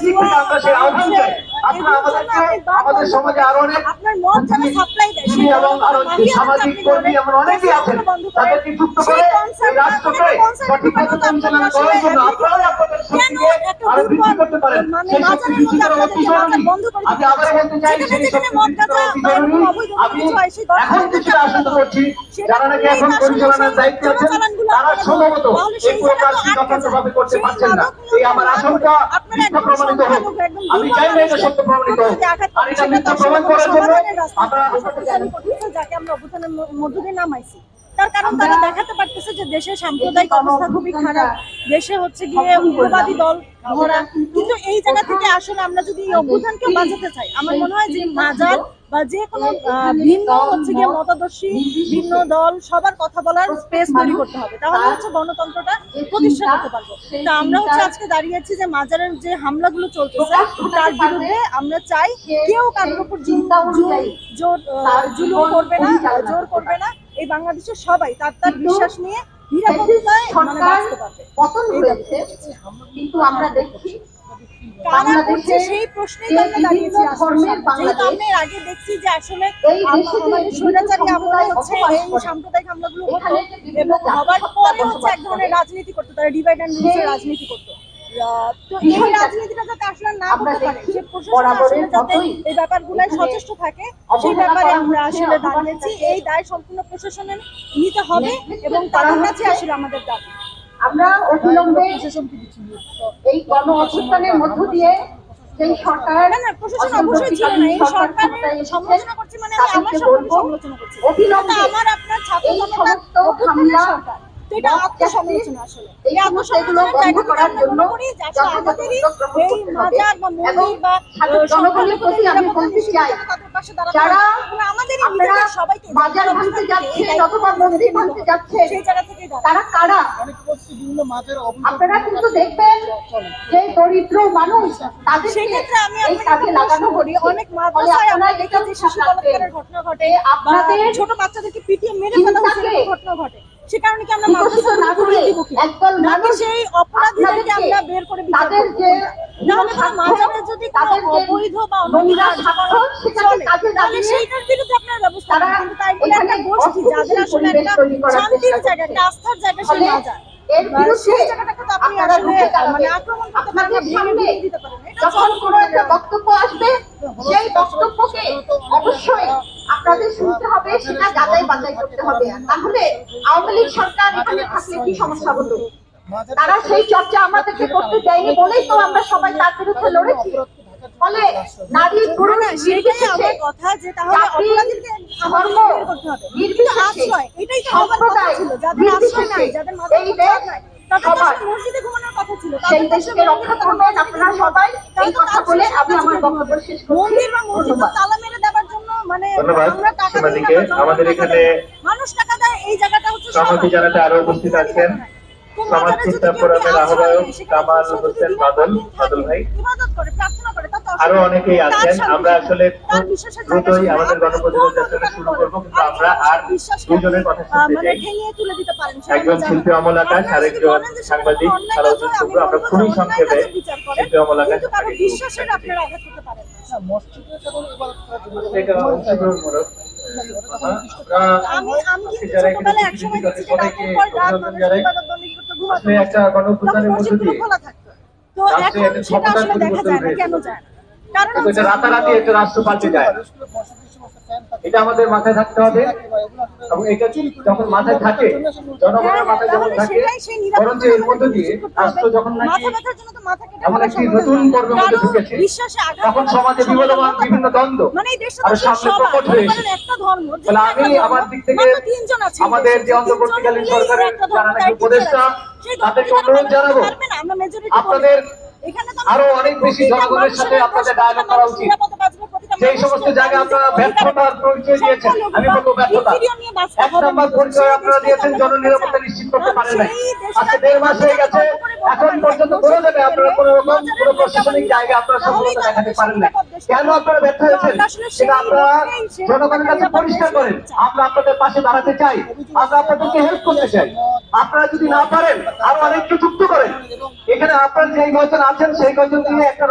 দিক থেকে আমরা সেই আমাদের সমাজে আরও অনেক এবং আরও সামাজিক কর্মী এমন অনেকেই আছেন তাদেরকে যুক্ত করে রাষ্ট্রকে সঠিকভাবে পরিচালনা করার জন্য আপনারাই আপনাদের শক্তিকে আরও বৃদ্ধি করতে পারেন। সেই শক্তি বৃদ্ধি করা অতি জরুরি আমি আবার বলতে চাই সেই শক্তি বৃদ্ধি করা অতি জরুরি আমি এখন কিছুটা আশঙ্কা করছি যারা নাকি এখন পরিচালনার দায়িত্বে আছেন তারা সম্ভবত এই পুরো কাজটি যথাযথভাবে করতে পারছেন না। এই আমার আশঙ্কা প্রমাণিত হোক আমি চাই না এটা সত্য প্রমাণিত আর এটা মিথ্যা প্রমাণ করার জন্য আমরা যাকে আমরা অভ্যুত্থানের ম- মধ্য দিয়ে নামাইছি। তার কারণ তারা দেখাতে পারতেছে যে দেশের সাম্প্রদায়িক অবস্থা খুবই খারাপ। দেশে হচ্ছে গিয়ে উগ্রবাদী দল কিন্তু এই জায়গা থেকে আসলে আমরা যদি এই অভ্যুত্থানকে বাঁচাতে চাই আমার মনে হয় যে মাজার বা যে কোনো ভিন্ন হচ্ছে গিয়ে মতাদর্শী ভিন্ন দল সবার কথা বলার স্পেস তৈরি করতে হবে। তাহলে হচ্ছে গণতন্ত্রটা প্রতিষ্ঠা করতে পারব। তা আমরা হচ্ছে আজকে দাঁড়িয়েছি যে মাজারের যে হামলাগুলো চলতেছে তার বিরুদ্ধে আমরা চাই কেউ কারোর উপর জোর জুলুম করবে না জোর করবে না। এই বাংলাদেশের সবাই তার তার বিশ্বাস নিয়ে নিরাপত্তায় মানে বাঁচতে পারবে। পতন হয়েছে কিন্তু আমরা দেখছি কারা করছে সেই প্রশ্নেই আমরা দাঁড়িয়েছি যেহেতু আমি এর আগে দেখছি যে আসলে আমাদের স্বৈরাচারী আমলে হচ্ছে এই সাম্প্রদায়িক হামলাগুলো হতো এবং হবার পরে হচ্ছে এক ধরনের রাজনীতি করতো তারা ডিভাইড অ্যান্ড রুলসের রাজনীতি করতো। তো এই রাজনীতিটা যাতে আসলে না আমরা পারে সে প্রশাসন যাতে এই ব্যাপারগুলোয় সচেষ্ট থাকে সেই ব্যাপারে আমরা আসলে দাঁড়িয়েছি। এই দায় সম্পূর্ণ প্রশাসনের নিতে হবে এবং তাদের কাছে আসলে আমাদের দাবি। আমরা অবিলম্বে এই গণ অভ্যুত্থানের মধ্য দিয়ে সেই সরকার না না প্রশাসন অবশ্যই ছিল না। এই সরকারের সমালোচনা করছি মানে আমি আমার তাদেরকে সরকারের বলব, সমালোচনা করছি। অবিলম্বে আমার আপনার ছাত্র এই সমস্ত হামলা, সরকার। তো এটা আত্মসমালোচনা আসলে। এই এই সমস্ত এগুলো আত্মসমালোচনার বন্ধ জায়গা থেকে আমরা করার জন্য করি যে আসলে যথাযথ আমাদেরই এই মাজার বা মন্দির বা জনগণের প্রতি আমি বলতে চাই, তাদের পাশে দাঁড়াতে যারা আমাদেরই আপনারা নিজেদের সবাইকে বাজার ভাঙতে যাচ্ছে অথবা মন্দির ভাঙতে যাচ্ছে সেই জায়গা থেকেই তারা কারা? আপনারা কিন্তু দেখবেন যে দরিদ্র মানুষ তাদের সেই ক্ষেত্রে আমি এই আপনাকে কাজে লাগানো করি অনেক মাদ্রাসায় আমরা দেখেছি শিশু ঘটনা ঘটে আপনাদের ছোট বাচ্চাদেরকে পিটিয়ে মেরে ফেলা ঘটনা ঘটে। সে কারণে কি আমরা মাদ্রাসা না করে দিব কি একদল নাকি মানুষ সেই অপরাধীদেরকে আমরা বের করে বিচার করব? যে কোনো মাজারে যদি কোনো অবৈধ বা কাজে তাহলে সেইটার বিরুদ্ধে আপনার ব্যবস্থা নেবেন। কিন্তু তাই বলে একটা গোষ্ঠী যাদের আসলে একটা শান্তির জায়গা। একটা আস্থার জায়গা সেই মাজার সেই জায়গাটাকে তো আপনি আসলে মানে আক্রমণ করতে পারেন ভেঙে দিতে পারেন যখন কোনো একটা বক্তব্য আসবে সেই বক্তব্যকে অবশ্যই আপনাদের শুনতে হবে সেটা যাচাই বাছাই করতে হবে। তাহলে আওয়ামী লীগ সরকার এখানে থাকলে কি সমস্যা হতো? তারা সেই চর্চা আমাদেরকে করতে দেয়নি বলেই তো আমরা সবাই তার বিরুদ্ধে লড়েছি। ফলে নারী কথা যে তাহলে ধর্ম, এটাই তো সম্প্রদায়, যাদের আশ্রয় নাই, যাদের তাদের মসজিদে ঘুমানোর কথা ছিল। সেই দেশকে রক্ষা করবেন আপনারা সবাই। এই কথা বলে আমি আমার বক্তব্য শেষ করছি। মানে ধন্যবাদ আমরা টাকা দিই আমাদের এখানে। মানুষ টাকা দেয় এই জায়গাটা হচ্ছে সমাধি জানাতে আরও উপস্থিত আছেন। সমাজ চিন্তা ফোরামের আহ্বায়ক কামাল হোসেন বাদল বাদল ভাই। ইবাদত করে আরও অনেকেই। আছেন। আমরা আসলে দ্রুতই আমাদের গণপ্রতিরোধ কোন যাত্রাটা শুরু করব। কিন্তু আমরা আর দুজনের কথা শুনতে মানে চাই। ঠেঙিয়ে তুলে দিতে পারেন, সেটা একজন শিল্পী। অমল আকাশ আরেকজন যে সেটা সাংবাদিক সালাউদ্দিন শুক্র আমরা খুবই সংক্ষেপে শিল্পী অমল আকাশ কিন্তু কারও আপনাকে বিশ্বাসের আপনারা আঘাত করতে পারেন না। এটা অংশগ্রহণমূলক আমরা আমি আমি কিন্তু যারা এখানে ছোটবেলায় একসময় দেখছি যে রাতের পর রাত মানুষ যারা ইবাদত বন্দেগী করতে ঘুমাতো। আসলে একটা তখন মধ্য দিয়ে তো এখন একটা সেটা আসলে দেখা যায় না, কেন যায় না? রাতারাতি একটা রাষ্ট্র পাল্টে যায় এটা আমাদের মাথায় থাকতে হবে এবং এটা যখন মাথায় থাকে জনগণের মাথায় যখন থাকে বরঞ্চ এর মধ্য দিয়ে। রাষ্ট্র যখন নাকি এমন একটি নতুন পর্বের মধ্যে ঢুকেছে, তখন সমাজে বিবদমান বিভিন্ন। দ্বন্দ্ব মানে আরও সামনে প্রকট হয়ে এসেছে। তাহলে আমি আমার দিক থেকে আমাদের দেশে। যে অন্তর্বর্তীকালীন সরকারের যারা নাকি উপদেষ্টা, তাদেরকে অনুরোধ জানাব, আপনাদের আরও অনেক বেশি জনগণের সাথে আপনাদের প্রতিটা করা উচিত। সেই সমস্ত জায়গায় আপনারা ব্যর্থতার পরিচয় দিয়েছেন আমি বলব ব্যর্থতা। এক নম্বর পরিচয় আপনারা দিয়েছেন জননিরাপত্তা নিশ্চিত করতে পারেন নাই। আজকে দেড় মাস হয়ে গেছে এখন পর্যন্ত বলে দেবে আপনারা কোনো রকম কোনো প্রশাসনিক জায়গায় জায়গা আপনারা সফলতা দেখাতে পারেন দেশ কেন আপনারা ব্যর্থ হয়েছেন? সেটা আপনারা জনগণের কাছে পরিষ্কার করেন। আমরা আপনাদের পাশে দাঁড়াতে চাই। আমরা আপনাদেরকে হেল্প করতে চাই। আপনারা যদি না পারেন আরও অনেককে যুক্ত করেন। এখানে আপনার যেই কয়জন আছেন সেই কয়জন দিয়ে একটা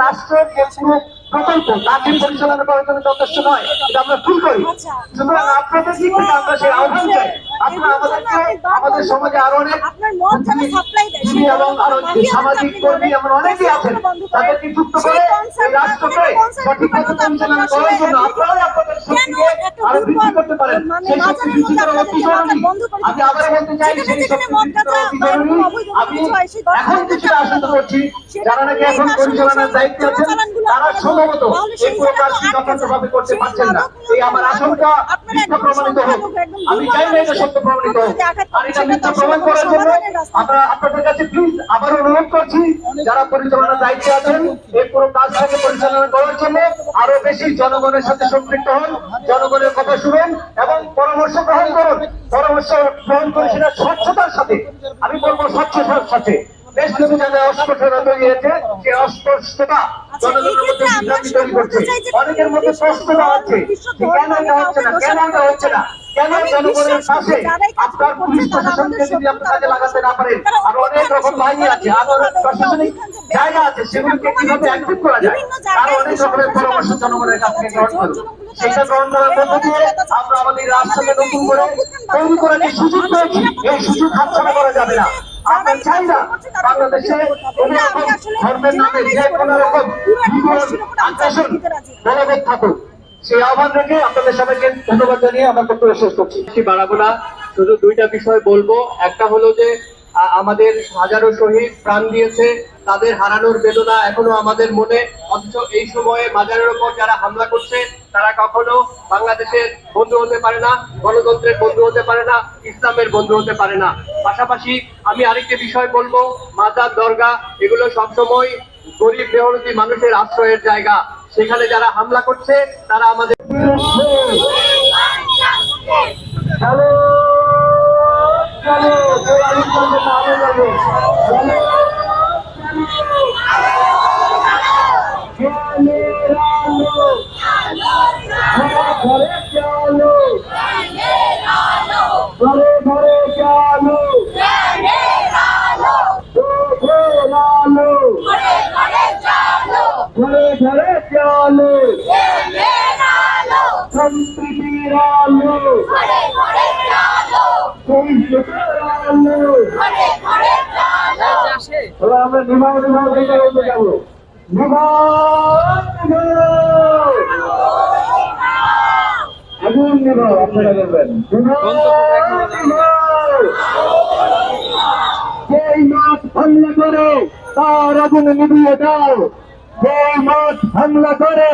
পুরো প্রকল্প তাকে পরিচালনা করার জন্য যথেষ্ট নয়? এটা আমরা ভুল করি। আচ্ছা। সুতরাং আপনাদের দিক থেকে আমরা সেই আহ্বান চাই। আমাদের সমাজে আরও অনেক আপনার মদ যারা সাপ্লাই দেয় এবং আরও সামাজিক কর্মী এমন অনেকেই আছেন তাদেরকে যুক্ত করে এই রাষ্ট্রকে সঠিকভাবে পরিচালনা করার জন্য আপনারাই আপনাদের শক্তিকে আরও বৃদ্ধি করতে পারেন। সেই শক্তি বৃদ্ধি করা অতি জরুরি আমি আবার বলতে চাই সেই শক্তি বৃদ্ধি করা অতি জরুরি আমি এখন কিছুটা আশঙ্কা করছি। যারা নাকি এখন পরিচালনার দায়িত্বে আছেন তারা সম্ভবত এই পুরো কাজটি যথাযথভাবে করতে পারছেন না। এই আমার আশঙ্কা মিথ্যা প্রমাণিত হোক। আমি চাই না এটা সত্য প্রমাণিত হোক। আর এটা মিথ্যা প্রমাণ করার জন্য আমরা আপনাদের কাছে প্লিজ আবার অনুরোধ করছি যারা পরিচালনার দায়িত্বে আছেন এই পুরো কাজটাকে পরিচালনা করার জন্য আরও বেশি জনগণের সাথে সম্পৃক্ত হন জনগণের কথা শুনুন এবং পরামর্শ গ্রহণ করুন। পরামর্শ গ্রহণ করে সেটা স্বচ্ছতার সাথে আমি বলব স্বচ্ছতার সাথে। বেশ কিছু জায়গায় অস্পষ্টতা তৈরি হয়েছে সেই অস্পষ্টতা করছে অনেকের মধ্যে কেন এটা হচ্ছে না? কেন এটা হচ্ছে না? কেন জনগণের আপনার পুলিশ প্রশাসনকে যদি আপনি কাজে লাগাতে না পারেন আর অনেক রকম বাহিনী আছে আর প্রশাসনিক জায়গা আছে সেগুলোকে কীভাবে অ্যাক্টিভ করা যায়? তার অনেক রকমের পরামর্শ জনগণের কাছ থেকে গ্রহণ করুন। সেটা গ্রহণ করার মধ্য দিয়ে আমরা আমাদের রাষ্ট্রকে নতুন করে তৈরি করার যে সুযোগ পেয়েছি এই সুযোগ হাতছাড়া করা যাবে না। আমরা চাই না বাংলাদেশে ধর্মের নামে যে কোনো রকম আকর্ষণ বলবৎ থাকুক। সেই আহ্বান রেখে আপনাদের সবাইকে ধন্যবাদ জানিয়ে আমরা বক্তব্য শেষ করছি। বাড়াবো না শুধু দুইটা বিষয় বলব। একটা হলো যে আমাদের হাজারো শহীদ প্রাণ দিয়েছে। তাদের হারানোর বেদনা এখনও আমাদের মনে অথচ এই সময়ে মাজারের উপর যারা হামলা করছে তারা কখনো বাংলাদেশের বন্ধু হতে পারে না গণতন্ত্রের বন্ধু হতে পারে না ইসলামের বন্ধু হতে পারে না পাশাপাশি আমি আরেকটি বিষয় বলব মাজার দরগা এগুলো সবসময় গরিব মেহনতি মানুষের আশ্রয়ের জায়গা সেখানে যারা হামলা করছে তারা আমাদের ঘরে চলো ঘরে ঘরে চলো ঘরে ঘরে চলো সম্প্রীতির আলো সহিষ্ণুতার আলো এবার আমরা নিমাও নিমাও থেকে বলতে যাব। আগুন নিমাও আপনারা বলবেন যেই মাছ হামলা করে, তার আগুন নিভিয়ে দাও। যেই মাছ হামলা করে